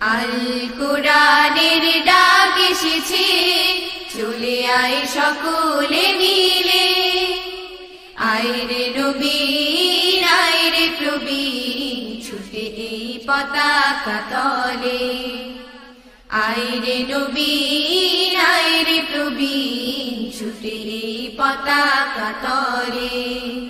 আল কোরআনের ডাক এসেছে, চলে আয় সকলে মিলে। আয়রে নবীন আয়রে প্রবীণ ছুটে এই পতাকা তলে। আয়রে নবীন আয়রে প্রবীণ ছুটে এই পতাকা তলে।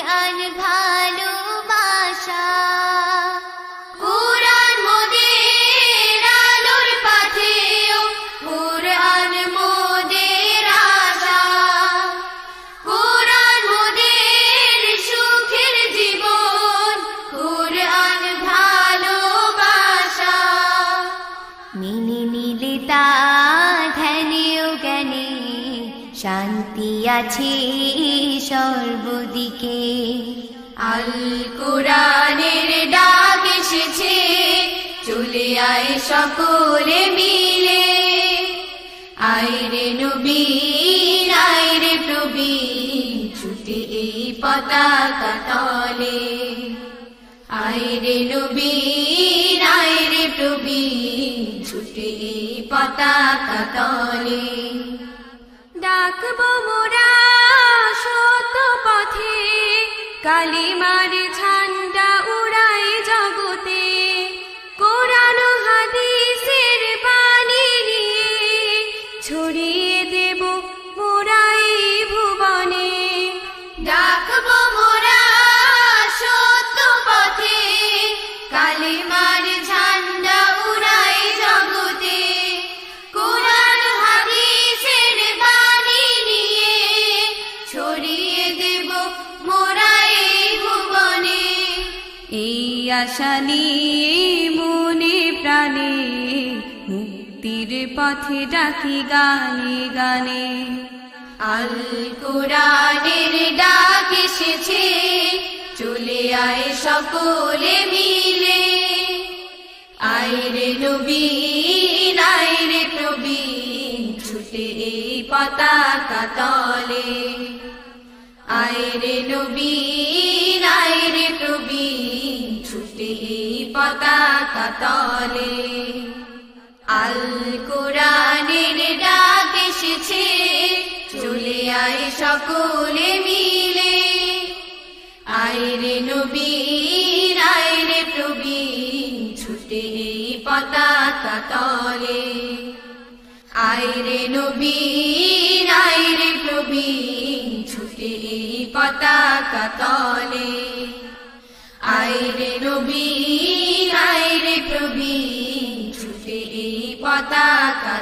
কোরআন ভালোবাসা। কোরআন আলোর পাথেও কোরআন মোদের আশা। কোরআন মোদের সুখের জীবন, কোরআন ভালোবাসা। মিলে মিলে তা শান্তি আছে সর্বদিকে। আল কোরআনের ডাক এসেছে, চলে আয় সকলে মিলে। আয়রে নবীন আয়রে প্রবীণ, ছুটে এই পতাকা তলে। আয়রে নবীন আয়রে প্রবীণ, ছুটে এই পতাকা তলে। ডাকবো মোরা সত পথে কালিমার ঝান্ডা উড়াই জগতে। কোরআন হাদিসের বাণী নিয়ে ছড়িয়ে দেব মোরাই ভুবনে। ডাকবো মোরা সত্য পথে কালিমার আশা মনে প্রাণে মুক্তির পথে ডাকি গানে গানে। আল কোরআনের ডাক এসেছে, চলে আয় সকলে মিলে। আয়রে নবীন আয়রে প্রবীণ, ছুটে এই পতাকা তলে। আয়রে নবীন আয়রে তলে আল কোরআনের ডাক এসেছে চলে আয় সকলে মিলে। আয়রে নবীন আয়রে প্রবীণ, ছুটে পতাকা তলে। আয়রে নবীন আয়রে প্রবীণ, ছুটে পতাকা তলে। আয়রে নবীন Ba!